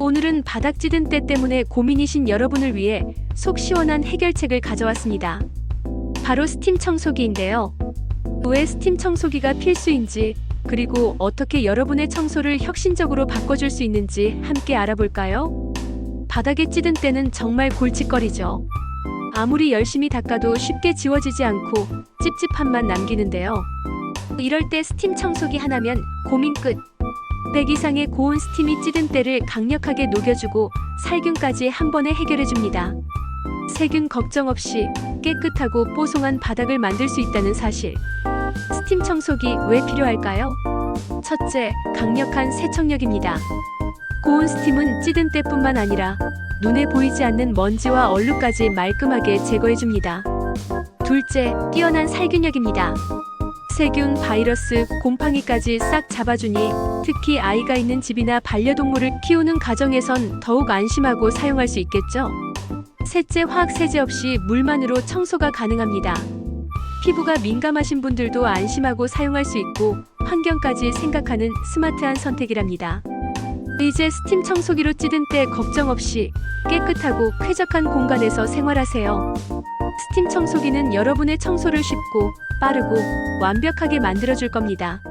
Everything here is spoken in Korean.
오늘은 바닥 찌든 때 때문에 고민이신 여러분을 위해 속 시원한 해결책을 가져왔습니다. 바로 스팀 청소기인데요. 왜 스팀 청소기가 필수인지, 그리고 어떻게 여러분의 청소를 혁신적으로 바꿔줄 수 있는지 함께 알아볼까요? 바닥에 찌든 때는 정말 골칫거리죠. 아무리 열심히 닦아도 쉽게 지워지지 않고 찝찝함만 남기는데요. 이럴 때 스팀 청소기 하나면 고민 끝. 100 이상의 고온 스팀이 찌든 때를 강력하게 녹여주고 살균까지 한 번에 해결해줍니다. 세균 걱정 없이 깨끗하고 뽀송한 바닥을 만들 수 있다는 사실. 스팀 청소기 왜 필요할까요? 첫째, 강력한 세척력입니다. 고온 스팀은 찌든 때뿐만 아니라 눈에 보이지 않는 먼지와 얼룩까지 말끔하게 제거해줍니다. 둘째, 뛰어난 살균력입니다. 세균, 바이러스, 곰팡이까지 싹 잡아주니 특히 아이가 있는 집이나 반려동물을 키우는 가정에선 더욱 안심하고 사용할 수 있겠죠. 셋째, 화학 세제 없이 물만으로 청소가 가능합니다. 피부가 민감하신 분들도 안심하고 사용할 수 있고 환경까지 생각하는 스마트한 선택이랍니다. 이제 스팀 청소기로 찌든 때 걱정 없이 깨끗하고 쾌적한 공간에서 생활하세요. 스팀 청소기는 여러분의 청소를 쉽고 빠르고 완벽하게 만들어줄 겁니다.